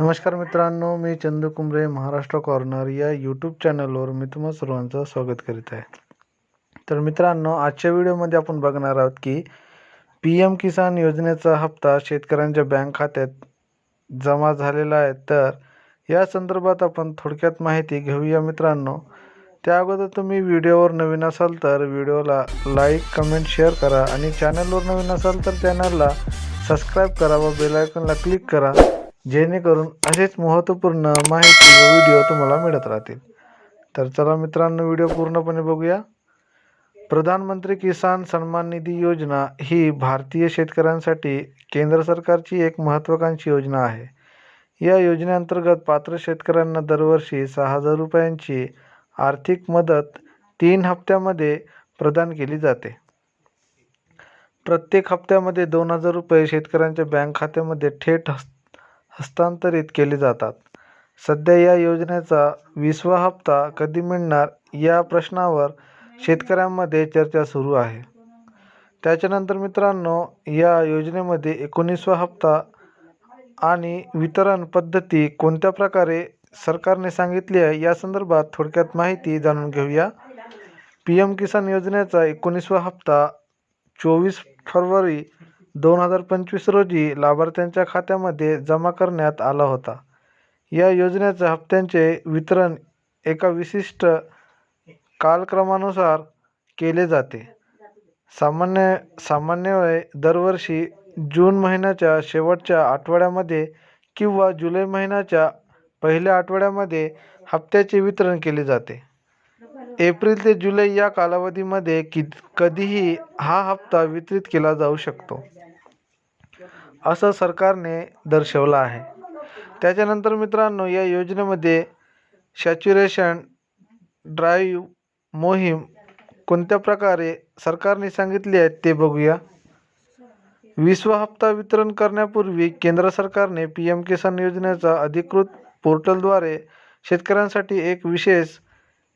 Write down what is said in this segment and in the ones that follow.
नमस्कार मित्रांनो मी चंदू कुंबळे महाराष्ट्र कॉर्नर या यूट्यूब चॅनलवर मी तुम्हा सर्वांचं स्वागत करीत आहे. तर मित्रांनो आजच्या व्हिडिओमध्ये आपण बघणार आहोत की पी एम किसान योजनेचा हप्ता शेतकऱ्यांच्या बँक खात्यात जमा झालेला आहे. तर या संदर्भात आपण थोडक्यात माहिती घेऊया मित्रांनो. त्या अगोदर तुम्ही व्हिडिओवर नवीन असाल तर व्हिडिओला लाईक कमेंट शेअर करा आणि चॅनलवर नवीन असाल तर चॅनलला सबस्क्राईब करा व बेलायकनला क्लिक करा. जेणेकरून असेच महत्त्वपूर्ण माहिती व व्हिडिओ तुम्हाला मिळत राहतील. तर चला मित्रांनो व्हिडिओ पूर्णपणे बघूया. प्रधानमंत्री किसान सन्मान निधी योजना ही भारतीय शेतकऱ्यांसाठी केंद्र सरकारची एक महत्त्वाकांक्षी योजना आहे. या योजनेअंतर्गत पात्र शेतकऱ्यांना दरवर्षी सहा हजार रुपयांची आर्थिक मदत तीन हप्त्यामध्ये प्रदान केली जाते. प्रत्येक हप्त्यामध्ये दोन हजार रुपये शेतकऱ्यांच्या बँक खात्यामध्ये थेट हस्त हस्तांतरित केले जातात. सध्या या योजनेचा वीसवा हप्ता कधी मिळणार या प्रश्नावर शेतकऱ्यांमध्ये चर्चा सुरू आहे. त्याच्यानंतर मित्रांनो या योजनेमध्ये एकोणीसवा हप्ता आणि वितरण पद्धती कोणत्या प्रकारे सरकारने सांगितली आहे या संदर्भात थोडक्यात माहिती जाणून घेऊया. पी एम किसान योजनेचा एकोणीसवा हप्ता चोवीस फरवरी दोन हजार पंचवीस रोजी लाभार्थ्यांच्या खात्यामध्ये जमा करण्यात आला होता. या योजनेच्या हप्त्यांचे वितरण एका विशिष्ट कालक्रमानुसार केले जाते. सामान्य सामान्य दरवर्षी जून महिन्याच्या शेवटच्या आठवड्यामध्ये किंवा जुलै महिन्याच्या पहिल्या आठवड्यामध्ये हप्त्याचे वितरण केले जाते. एप्रिल ते जुलै या कालावधीमध्ये कि कधीही हा हप्ता वितरित केला जाऊ शकतो. असं सरकारने दर्शवलं आहे. त्याच्यानंतर मित्रांनो या योजनेमध्ये सॅच्युरेशन ड्राईव्ह मोहीम कोणत्या प्रकारे सरकारने सांगितली आहे ते बघूया. विसवा हप्ता वितरण करण्यापूर्वी केंद्र सरकारने पी एम किसान योजनेचा अधिकृत पोर्टलद्वारे शेतकऱ्यांसाठी एक विशेष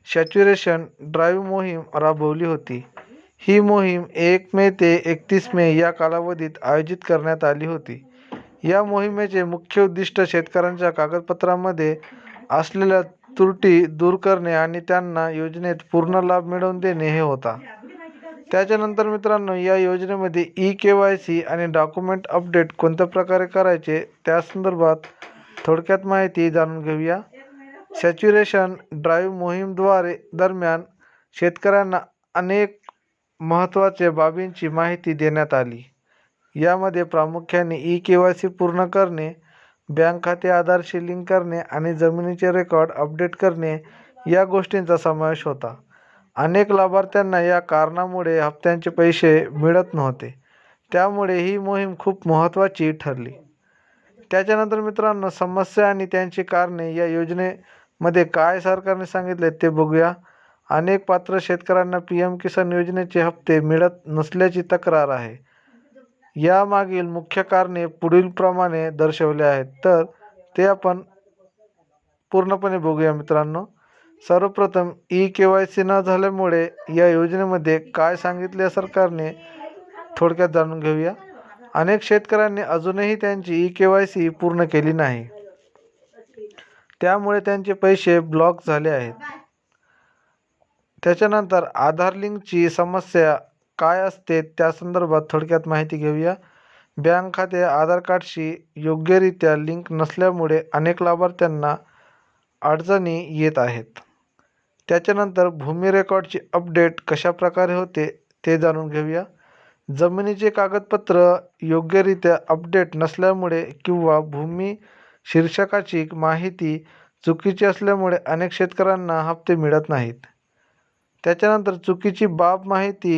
सॅच्युरेशन ड्राईव्ह मोहीम राबवली होती. ही मोहीम एक मे ते एकतीस मे या कालावधीत आयोजित करण्यात आली होती. या मोहिमेचे मुख्य उद्दिष्ट शेतकऱ्यांच्या कागदपत्रांमध्ये असलेल्या त्रुटी दूर करणे आणि त्यांना योजनेत पूर्ण लाभ मिळवून देणे हे होता. त्याच्यानंतर मित्रांनो या योजनेमध्ये ई के वाय सी आणि डॉक्युमेंट अपडेट कोणत्या प्रकारे करायचे त्या संदर्भात थोडक्यात माहिती जाणून घेऊया. सॅच्युरेशन ड्राईव्ह मोहीमद्वारे दरम्यान शेतकऱ्यांना अनेक महत्त्वाच्या बाबींची माहिती देण्यात आली. यामध्ये प्रामुख्याने ई के वाय सी पूर्ण करणे बँक खाते आधारशी लिंक करणे आणि जमिनीचे रेकॉर्ड अपडेट करणे या गोष्टींचा समावेश होता. अनेक लाभार्थ्यांना या कारणामुळे हप्त्यांचे पैसे मिळत नव्हते. त्यामुळे ही मोहीम खूप महत्त्वाची ठरली. त्याच्यानंतर मित्रांनो समस्या आणि त्यांची कारणे या योजनेमध्ये काय सरकारने सांगितले ते बघूया. अनेक पात्र शेतकऱ्यांना पी एम किसान योजनेचे हप्ते मिळत नसल्याची तक्रार आहे. यामागील मुख्य कारणे पुढीलप्रमाणे दर्शवले आहेत. तर ते आपण पूर्णपणे बघूया मित्रांनो. सर्वप्रथम ई के वाय सी न झाल्यामुळे या योजनेमध्ये काय सांगितले सरकारने थोडक्यात जाणून घेऊया. अनेक शेतकऱ्यांनी अजूनही त्यांची ई के वाय सी पूर्ण केली नाही. त्यामुळे त्यांचे पैसे ब्लॉक झाले आहेत. त्याच्यानंतर आधार लिंकची समस्या काय असते त्या संदर्भात थोडक्यात माहिती घेऊया. बँक खाते आधार कार्डशी योग्यरित्या लिंक नसल्यामुळे अनेक लाभार्थ्यांना अडचणी येत आहेत. त्याच्यानंतर भूमी रेकॉर्डची अपडेट कशाप्रकारे होते ते जाणून घेऊया. जमिनीचे कागदपत्र योग्यरित्या अपडेट नसल्यामुळे किंवा भूमी शीर्षकाची माहिती चुकीची असल्यामुळे अनेक शेतकऱ्यांना हप्ते मिळत नाहीत. त्याच्यानंतर चुकीची बाब माहिती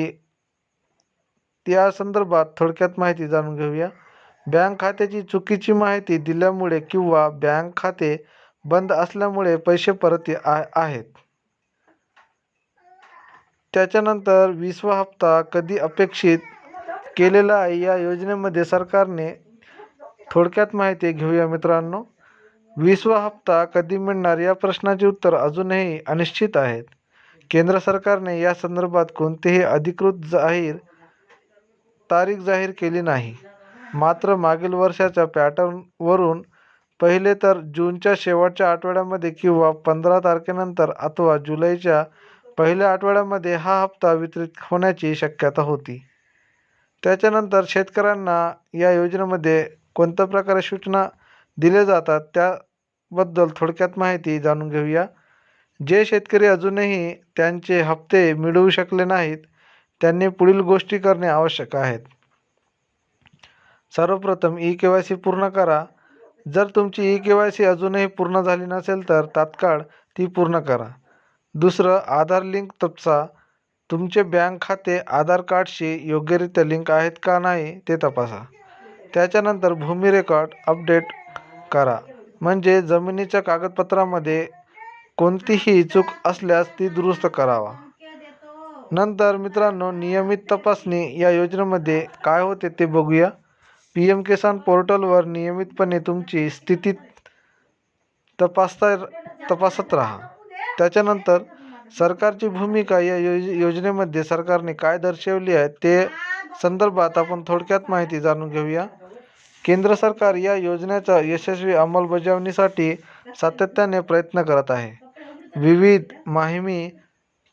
या संदर्भात थोडक्यात माहिती जाणून घेऊया. बँक खात्याची चुकीची माहिती दिल्यामुळे किंवा बँक खाते बंद असल्यामुळे पैसे परत आ आहेत. त्याच्यानंतर विसवा हप्ता कधी अपेक्षित केलेला आहे या योजनेमध्ये सरकारने थोडक्यात माहिती घेऊया मित्रांनो. विसवा हप्ता कधी मिळणार या प्रश्नाचे उत्तर अजूनही अनिश्चित आहेत. केंद्र सरकारने या संदर्भात कोणतेही अधिकृत जाहीर तारीख जाहीर केली नाही. मात्र मागील वर्षाच्या पॅटर्नवरून पहिले तर जूनच्या शेवटच्या आठवड्यामध्ये किंवा पंधरा तारखेनंतर अथवा जुलैच्या पहिल्या आठवड्यामध्ये हा हप्ता वितरित होण्याची शक्यता होती. त्याच्यानंतर शेतकऱ्यांना या योजनेमध्ये कोणत्या प्रकारे सूचना दिल्या जातात त्याबद्दल थोडक्यात माहिती जाणून घेऊया. जे शेतकरी अजूनही त्यांचे हप्ते मिळवू शकले नाहीत त्यांनी पुढील गोष्टी करणे आवश्यक आहेत. सर्वप्रथम ई के वाय सी पूर्ण करा. जर तुमची ई के वाय सी अजूनही पूर्ण झाली नसेल तर तात्काळ ती पूर्ण करा. दुसरं आधार लिंक तपसा तुमचे बँक खाते आधार कार्डशी योग्यरित्या लिंक आहेत का नाही ते तपासा. त्याच्यानंतर भूमी रेकॉर्ड अपडेट करा. म्हणजे जमिनीच्या कागदपत्रामध्ये कोणतीही चूक असल्यास ती दुरुस्त करावा. नंतर मित्रांनो नियमित तपासणी या योजनेमध्ये काय होते ते बघूया. पी एम किसान पोर्टलवर नियमितपणे तुमची स्थिती तपासता तपासत राहा. त्याच्यानंतर सरकारची भूमिका या योज योजनेमध्ये सरकारने काय दर्शवली आहे ते संदर्भात आपण थोडक्यात माहिती जाणून घेऊया. केंद्र सरकार या योजनेच्या यशस्वी अंमलबजावणीसाठी सातत्याने प्रयत्न करत आहे. विविध माहिमी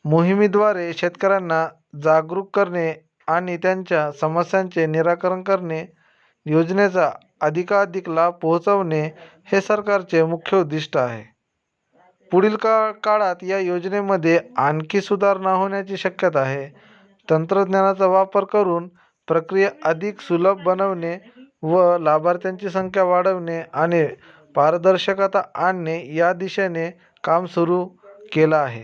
मोहिमेद्वारे शेतकऱ्यांना जागरूक करणे आणि त्यांच्या समस्यांचे निराकरण करणे योजनेचा अधिकाधिक लाभ पोहोचवणे हे सरकारचे मुख्य उद्दिष्ट आहे. पुढील का काळात या योजनेमध्ये आणखी सुधारणा होण्याची शक्यता आहे. तंत्रज्ञानाचा वापर करून प्रक्रिया अधिक सुलभ बनवणे व लाभार्थ्यांची संख्या वाढवणे आणि पारदर्शकता आणणे या दिशेने काम सुरू केलं आहे.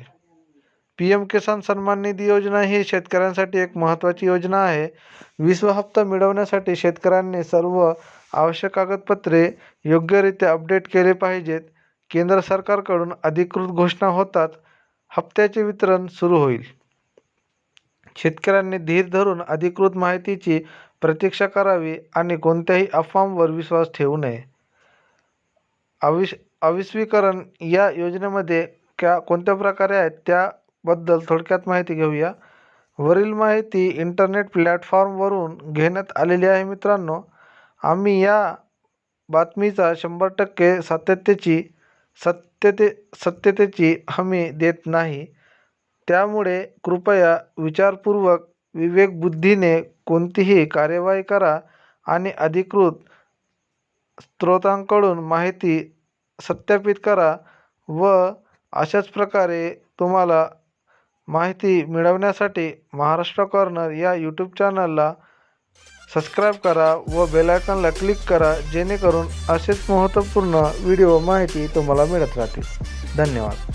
पी एम किसान सन्मान निधी योजना ही शेतकऱ्यांसाठी एक महत्त्वाची योजना आहे. विश्व हप्ता मिळवण्यासाठी शेतकऱ्यांनी सर्व आवश्यक कागदपत्रे योग्यरित्या अपडेट केले पाहिजेत. केंद्र सरकारकडून अधिकृत घोषणा होताच हप्त्याचे वितरण सुरू होईल. शेतकऱ्यांनी धीर धरून अधिकृत माहितीची प्रतीक्षा करावी आणि कोणत्याही अफवांवर विश्वास ठेवू नये. अविश अविस्वीकरण या योजनेमध्ये क्या कोणत्या प्रकारे आहेत त्याबद्दल थोडक्यात माहिती घेऊया. वरील माहिती इंटरनेट प्लॅटफॉर्मवरून घेण्यात आलेली आहे मित्रांनो. आम्ही या बातमीचा शंभर टक्के सातत्याची सत्यते सत्यतेची हमी देत नाही. त्यामुळे कृपया विचारपूर्वक विवेकबुद्धीने कोणतीही कार्यवाही करा आणि अधिकृत स्त्रोतांकडून माहिती सत्यापित करा व अशाच प्रकारे तुम्हाला माहिती मिळवण्यासाठी महाराष्ट्र कॉर्नर या यूट्यूब चॅनलला सबस्क्राईब करा व बेलायकनला क्लिक करा जेणेकरून असेच महत्त्वपूर्ण व्हिडिओ माहिती तुम्हाला मिळत राहतील. धन्यवाद.